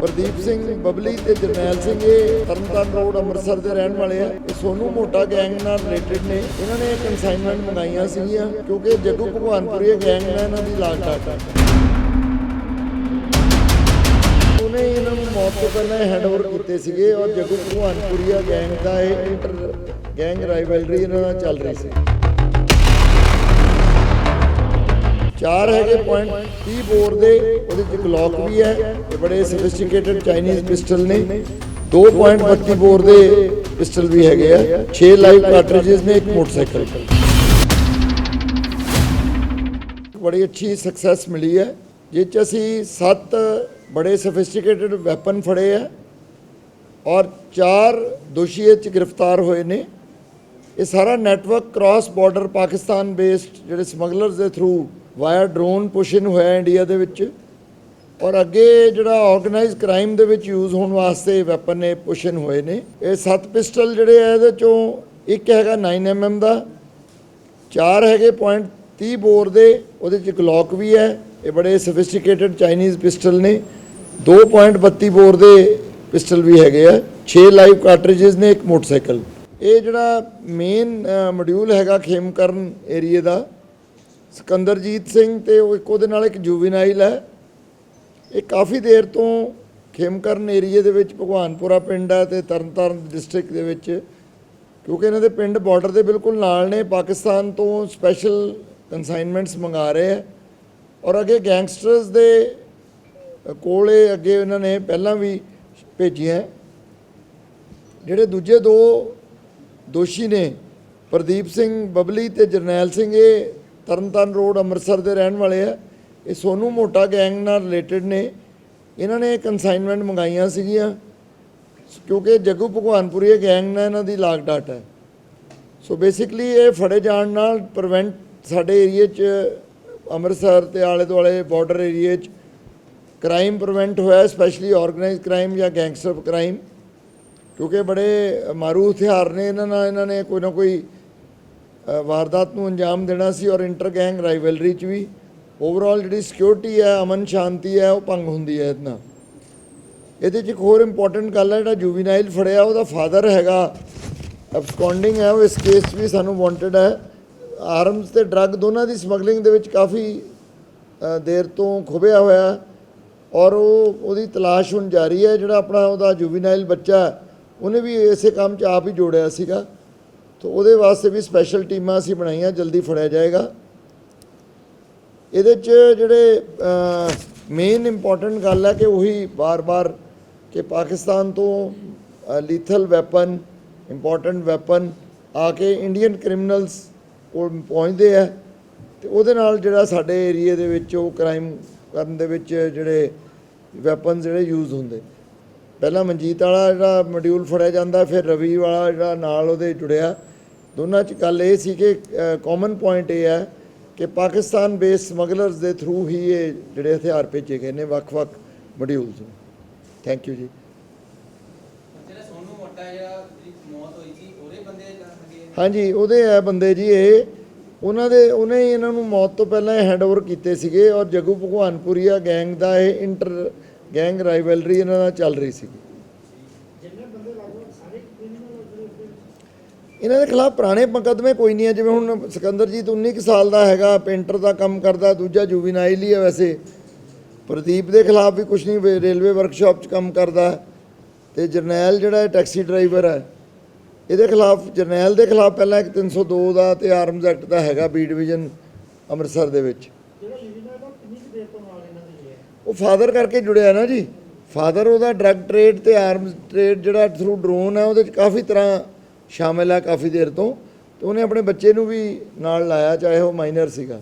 ਪ੍ਰਦੀਪ ਸਿੰਘ ਬਬਲੀ ਤੇ ਜਰਨੈਲ ਸਿੰਘ, ਇਹ ਤਰਨਤਾਰਨ ਰੋਡ ਅੰਮ੍ਰਿਤਸਰ ਦੇ ਰਹਿਣ ਵਾਲੇ ਆ। ਇਹ ਸੋਨੂ ਮੋਟਾ ਗੈਂਗ ਨਾਲ ਰਿਲੇਟਡ ਨੇ। ਇਹਨਾਂ ਨੇ ਕਨਸਾਈਨਮੈਂਟ ਮੰਗਾਈਆਂ ਸੀਗੀਆਂ, ਕਿਉਂਕਿ ਜੱਗੂ ਭਗਵਾਨਪੁਰੀ ਗੈਂਗ ਨਾਲ ਇਹਨਾਂ ਦੀ ਲਾਗ ਡਾਟ ਹੈ ਉਹਨੇ ਇਹਨਾਂ ਨੂੰ ਮੌਤ ਤੋਂ ਪਹਿਲਾਂ ਹੈਂਡਓਵਰ ਕੀਤੇ ਸੀਗੇ, ਔਰ ਜੱਗੂ ਭਗਵਾਨਪੁਰੀਆ ਗੈਂਗ ਦਾ ਇਹ ਇੰਟਰ ਗੈਂਗ ਰਾਈਵਲਰੀ ਇਹਨਾਂ ਨਾਲ ਚੱਲ ਰਹੀ ਸੀ। ਚਾਰ ਹੈਗੇ ਪੁਆਇੰਟ 30 ਬੋਰ ਦੇ, ਉਹਦੇ ਚ ਗਲੌਕ ਵੀ ਹੈ, ਇਹ ਬੜੇ ਸਫਿਸਟੀਕੇਟਡ ਚਾਈਨੀਜ਼ ਪਿਸਟਲ ਨੇ। 2.32 ਬੋਰ ਦੇ ਪਿਸਟਲ ਵੀ ਹੈਗੇ ਆ। 6 ਲਾਈਵ ਕਾਰਟ੍ਰਿਜਸ ਨੇ, ਇੱਕ ਮੋਟਰਸਾਈਕਲ ਬੜੀ ਅੱਛੀ ਸਕਸੈਸ ਮਿਲੀ ਹੈ। ਜਿਸ ਚ ਅਸੀਂ 7 ਬੜੇ ਸਫਿਸਟੀਕੇਟਡ ਵੈਪਨ ਫੜੇ ਆ ਔਰ 4 ਦੋਸ਼ੀ ਇਹ ਚ ਗ੍ਰਿਫਤਾਰ ਹੋਏ ਨੇ। ਇਹ ਸਾਰਾ network cross border Pakistan based ਜਿਹੜੇ ਸਮਗਲਰਸ ਦੇ ਥਰੂ ਵਾਇਆ ਡਰੋਨ ਪੁਸ਼ਨ ਹੋਇਆ ਇੰਡੀਆ ਦੇ ਵਿੱਚ। ਔਰ ਅੱਗੇ ਜਿਹੜਾ ਆਰਗੇਨਾਈਜ਼ ਕ੍ਰਾਈਮ ਦੇ ਵਿੱਚ ਯੂਜ਼ ਹੋਣ ਵਾਸਤੇ ਵੈਪਨ ਨੇ ਪੁਸ਼ਨ ਹੋਏ ਨੇ। ਇਹ ਸੱਤ ਪਿਸਟਲ ਜਿਹੜੇ ਆ ਇਹਦੇ ਚੋਂ ਇੱਕ ਹੈਗਾ 9mm ਦਾ, ਚਾਰ ਹੈਗੇ ਪੁਆਇੰਟ 30 ਬੋਰ ਦੇ, ਉਹਦੇ ਚ ਗਲੌਕ ਵੀ ਹੈ। ਇਹ ਬੜੇ ਸੋਫਿਸਟੀਕੇਟਡ ਚਾਈਨੀਜ਼ ਪਿਸਟਲ ਨੇ। 2.32 ਬੋਰ ਦੇ ਪਿਸਟਲ ਵੀ ਹੈਗੇ ਆ। 6 ਲਾਈਵ ਕਾਰਟ੍ਰਿਜਸ ਨੇ, ਇੱਕ ਮੋਟਰਸਾਈਕਲ ਇਹ ਜਿਹੜਾ ਮੇਨ ਮੋਡਿਊਲ ਹੈਗਾ ਖੇਮਕਰਨ ਏਰੀਏ ਦਾ ਸਿਕੰਦਰਜੀਤ ਸਿੰਘ ਤੇ ਉਹ ਇੱਕ ਉਹਦੇ ਨਾਲ ਇੱਕ ਜੁਵੀਨਾਈਲ ਹੈ। ਇਹ ਕਾਫੀ ਦੇਰ ਤੋਂ ਖੇਮਕਰਨ ਏਰੀਏ ਦੇ ਵਿੱਚ ਭਗਵਾਨਪੁਰਾ ਪਿੰਡ ਹੈ ਤੇ ਤਰਨਤਾਰਨ ਡਿਸਟ੍ਰਿਕਟ ਦੇ ਵਿੱਚ, ਕਿਉਂਕਿ ਇਹਨਾਂ ਦੇ ਪਿੰਡ ਬਾਰਡਰ ਦੇ ਬਿਲਕੁਲ ਨਾਲ ਨੇ, ਪਾਕਿਸਤਾਨ ਤੋਂ ਸਪੈਸ਼ਲ ਕਨਸਾਈਨਮੈਂਟਸ ਮੰਗਾ ਰਹੇ ਹੈ। ਔਰ ਅੱਗੇ ਗੈਂਗਸਟਰਸ ਦੇ ਕੋਲੇ ਅੱਗੇ ਉਹਨਾਂ ਨੇ ਪਹਿਲਾਂ ਵੀ ਭੇਜੀਆਂ ਜਿਹੜੇ ਦੂਜੇ ਦੋ ਦੋਸ਼ੀ ਨੇ, ਪ੍ਰਦੀਪ ਸਿੰਘ ਬਬਲੀ ਤੇ ਜਰਨੈਲ ਸਿੰਘ, ਇਹ ਤਰਨਤਾਰਨ ਰੋਡ ਅੰਮ੍ਰਿਤਸਰ ਦੇ ਰਹਿਣ ਵਾਲੇ ਆ। ਇਹ ਸੋਨੂ ਮੋਟਾ ਗੈਂਗ ਨਾਲ ਰਿਲੇਟਡ ਨੇ। ਇਹਨਾਂ ਨੇ ਕਨਸਾਈਨਮੈਂਟ ਮੰਗਾਈਆਂ ਸੀਗੀਆਂ। ਕਿਉਂਕਿ ਜੱਗੂ ਭਗਵਾਨਪੁਰੀ ਗੈਂਗ ਨਾਲ ਇਹਨਾਂ ਦੀ ਲਾਗ ਡਾਟ ਹੈ। ਸੋ ਬੇਸਿਕਲੀ ਇਹ ਫੜੇ ਜਾਣ ਨਾਲ ਪ੍ਰੀਵੈਂਟ ਸਾਡੇ ਏਰੀਏ 'ਚ, ਅੰਮ੍ਰਿਤਸਰ ਤੇ ਆਲੇ ਦੁਆਲੇ ਬਾਰਡਰ ਏਰੀਏ 'ਚ ਕ੍ਰਾਈਮ ਪ੍ਰੀਵੈਂਟ ਹੋਇਆ ਸਪੈਸ਼ਲੀ ਆਰਗੇਨਾਈਜ਼ਡ ਕ੍ਰਾਈਮ ਜਾਂ ਗੈਂਗਸਟਰ ਕ੍ਰਾਈਮ ਕਿਉਂਕਿ ਬੜੇ ਮਾਰੂ ਹਥਿਆਰ ਨੇ ਇਹਨਾਂ ਨਾਲ, ਇਹਨਾਂ ਨੇ ਕੋਈ ਨਾ ਕੋਈ ਵਾਰਦਾਤ ਨੂੰ ਅੰਜਾਮ ਦੇਣਾ ਸੀ ਔਰ ਇੰਟਰ ਗੈਂਗ ਰਾਈਵਲਰੀ 'ਚ ਵੀ। ਓਵਰਆਲ ਜਿਹੜੀ ਸਿਕਿਉਰਿਟੀ ਹੈ, ਅਮਨ ਸ਼ਾਂਤੀ ਹੈ, ਉਹ ਭੰਗ ਹੁੰਦੀ ਹੈ ਇਹਦੇ ਇਹਦੇ 'ਚ ਇੱਕ ਹੋਰ ਇੰਪੋਰਟੈਂਟ ਗੱਲ ਹੈ, ਜਿਹੜਾ ਜੁਵੀਨਾਈਲ ਫੜਿਆ, ਉਹਦਾ ਫਾਦਰ ਹੈਗਾ। ਅਬਸਕੌਂਡਿੰਗ ਹੈ, ਉਹ ਇਸ ਕੇਸ 'ਚ ਵੀ ਸਾਨੂੰ ਵਾਂਟਡ ਹੈ। ਆਰਮਸ ਤੇ ਡਰੱਗ ਦੋਨਾਂ ਦੀ ਸਮਗਲਿੰਗ ਦੇ ਵਿੱਚ ਕਾਫੀ ਦੇਰ ਤੋਂ ਖੁਬਿਆ ਹੋਇਆ ਔਰ ਉਹ, ਉਹਦੀ ਤਲਾਸ਼ ਹੁਣ ਜਾਰੀ ਹੈ, ਜਿਹੜਾ ਆਪਣਾ ਉਹਦਾ ਜੁਵੀਨਾਈਲ ਬੱਚਾ ਉਹਨੇ ਵੀ ਇਸੇ ਕੰਮ 'ਚ ਆਪ ਹੀ ਜੋੜਿਆ ਸੀਗਾ। ਤਾਂ ਉਹਦੇ ਵਾਸਤੇ ਵੀ ਸਪੈਸ਼ਲ ਟੀਮਾਂ ਅਸੀਂ ਬਣਾਈਆਂ, ਜਲਦੀ ਫੜਿਆ ਜਾਏਗਾ। ਇਹਦੇ 'ਚ ਜਿਹੜੇ ਮੇਨ ਇੰਪੋਰਟੈਂਟ ਗੱਲ ਹੈ ਕਿ ਉਹੀ ਬਾਰ-ਬਾਰ ਕਿ ਪਾਕਿਸਤਾਨ ਤੋਂ ਲੀਥਲ ਵੈਪਨ ਇੰਪੋਰਟੈਂਟ ਵੈਪਨ ਆ ਕੇ ਇੰਡੀਅਨ ਕ੍ਰਿਮੀਨਲਸ ਕੋਲ ਪਹੁੰਚਦੇ ਆ। ਤੇ ਉਹਦੇ ਨਾਲ ਜਿਹੜਾ ਸਾਡੇ ਏਰੀਏ ਦੇ ਵਿੱਚ ਉਹ ਕ੍ਰਾਈਮ ਕਰਨ ਦੇ ਵਿੱਚ ਜਿਹੜੇ ਵੈਪਨਸ ਜਿਹੜੇ ਯੂਜ਼ ਹੁੰਦੇ। ਪਹਿਲਾਂ ਮਨਜੀਤ ਵਾਲਾ ਜਿਹੜਾ ਮੋਡਿਊਲ ਫੜਿਆ ਜਾਂਦਾ ਫਿਰ ਰਵੀ ਵਾਲਾ ਜਿਹੜਾ ਨਾਲ ਉਹਦੇ ਜੁੜਿਆ। ਦੋਨਾਂ 'ਚ ਗੱਲ ਇਹ ਸੀ ਕਿ ਕਾਮਨ ਪੁਆਇੰਟ ਇਹ ਹੈ ਕਿ ਪਾਕਿਸਤਾਨ ਬੇਸ ਸਮਗਲਰਸ ਦੇ ਥਰੂ ਹੀ ਇਹ ਜਿਹੜੇ ਹਥਿਆਰ ਭੇਜੇ ਗਏ ਨੇ ਵੱਖ-ਵੱਖ ਮੋਡਿਊਲਸ ਨੂੰ। ਥੈਂਕ ਯੂ ਜੀ। ਹਾਂਜੀ ਉਹਦੇ ਆ ਬੰਦੇ ਜੀ ਇਹ। ਉਹਨਾਂ ਦੇ ਉਹਨੇ ਹੀ ਇਹਨਾਂ ਨੂੰ ਮੌਤ ਤੋਂ ਪਹਿਲਾਂ ਹੈਂਡਓਵਰ ਕੀਤੇ ਸੀਗੇ ਔਰ ਜੱਗੂ ਭਗਵਾਨਪੁਰੀਆ ਗੈਂਗ ਦਾ ਇਹ ਇੰਟਰ ਗੈਂਗ ਰਾਈਵਲਰੀ ਇਹਨਾਂ ਨਾਲ ਚੱਲ ਰਹੀ ਸੀਗੀ ਇਹਨਾਂ ਦੇ ਖਿਲਾਫ ਪੁਰਾਣੇ ਮੁਕੱਦਮੇ ਕੋਈ ਨਹੀਂ ਹੈ। ਜਿਵੇਂ ਹੁਣ ਸਿਕੰਦਰਜੀਤ 19 ਕੁ ਸਾਲ ਦਾ ਹੈਗਾ, ਪੇਂਟਰ ਦਾ ਕੰਮ ਕਰਦਾ, ਦੂਜਾ ਜੁਵੀਨਾਈਲ ਹੀ ਹੈ ਵੈਸੇ। ਪ੍ਰਦੀਪ ਦੇ ਖਿਲਾਫ ਵੀ ਕੁਝ ਨਹੀਂ, ਰੇਲਵੇ ਵਰਕਸ਼ਾਪ 'ਚ ਕੰਮ ਕਰਦਾ। ਹੈ। ਤੇ ਜਰਨੈਲ ਜਿਹੜਾ ਹੈ ਟੈਕਸੀ ਡਰਾਈਵਰ ਹੈ, ਇਹਦੇ ਖਿਲਾਫ, ਜਰਨੈਲ ਦੇ ਖਿਲਾਫ ਪਹਿਲਾਂ ਇੱਕ 302 ਦਾ ਤੇ ਆਰਮਜ਼ ਐਕਟ ਦਾ ਹੈਗਾ, ਬੀ ਡਿਵੀਜ਼ਨ ਅੰਮ੍ਰਿਤਸਰ ਦੇ ਵਿੱਚ। ਉਹ ਫਾਦਰ ਕਰਕੇ ਜੁੜਿਆ ਨਾ ਜੀ। ਫਾਦਰ ਉਹਦਾ ਡਰੱਗ ਟ੍ਰੇਡ ਤੇ ਆਰਮਜ਼ ਟ੍ਰੇਡ ਜਿਹੜਾ ਥਰੂ ਡਰੋਨ ਹੈ ਉਹਦੇ ਚ ਕਾਫੀ ਤਰ੍ਹਾਂ ਸ਼ਾਮਿਲ ਆ ਕਾਫੀ ਦੇਰ ਤੋਂ। ਤੇ ਉਹਨੇ ਆਪਣੇ ਬੱਚੇ ਨੂੰ ਵੀ ਨਾਲ ਲਾਇਆ, ਚਾਹੇ ਉਹ ਮਾਈਨਰ ਸੀਗਾ।